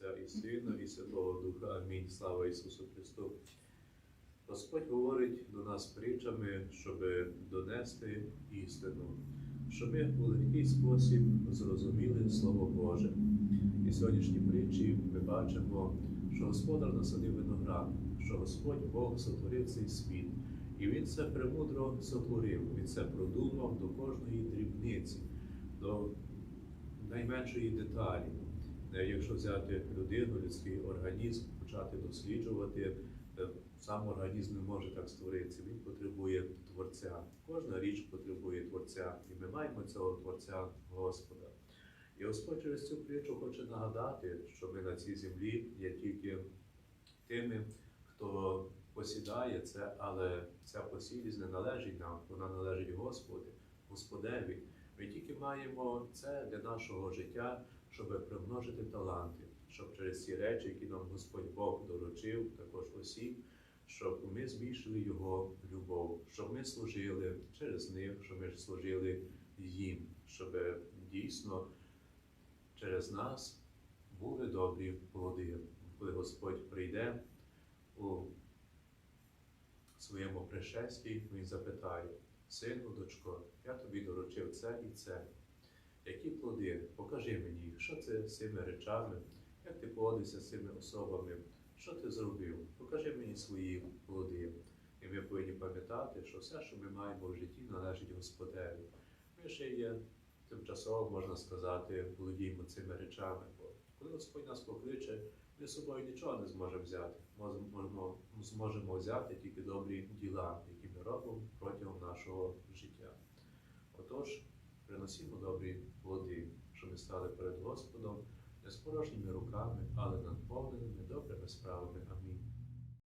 Отця і Сина, і Святого Духа. Амінь. Слава Ісусу Христу. Господь говорить до нас притчами, щоб донести істину, щоб ми у легкий спосіб зрозуміли Слово Боже. І сьогоднішній притчі ми бачимо, що Господар насадив виноград, що Господь Бог сотворив цей світ. І він це премудро сотворив, він це продумав до кожної дрібниці, до найменшої деталі. Е, Якщо взяти людину, людський організм, почати досліджувати, е, сам організм не може так створитися, він потребує творця. Кожна річ потребує творця, і ми маємо цього творця Господа. І Господь через цю притчу хоче нагадати, що ми на цій землі є тільки тими, хто посідає це, але ця посілість не належить нам, вона належить Господу, Господеві. Ми тільки маємо це для нашого життя, щоб примножити таланти, щоб через ці речі, які нам Господь Бог доручив, також осіб, щоб ми збільшили Його любов, щоб ми служили через них, щоб ми служили їм, щоб дійсно через нас були добрі плоди. Коли Господь прийде у своєму пришесті, Він запитає, сину, дочко, я тобі доручив це і це. Які плоди? Покажи мені що це з цими речами, як ти поводишся з цими особами, що ти зробив? Покажи мені свої плоди. І ми повинні пам'ятати, що все, що ми маємо в житті, належить Господеві. Ми ще є тимчасово, можна сказати, володіємо цими речами. Бо коли Господь нас покличе, ми з собою нічого не зможемо взяти. Можемо- зможемо взяти тільки добрі діла, які ми робимо протягом нашого життя. Отож, приносімо добрі плоди, щоб ми стали перед Господом не з порожніми руками, але наповненими добрими справами. Амінь.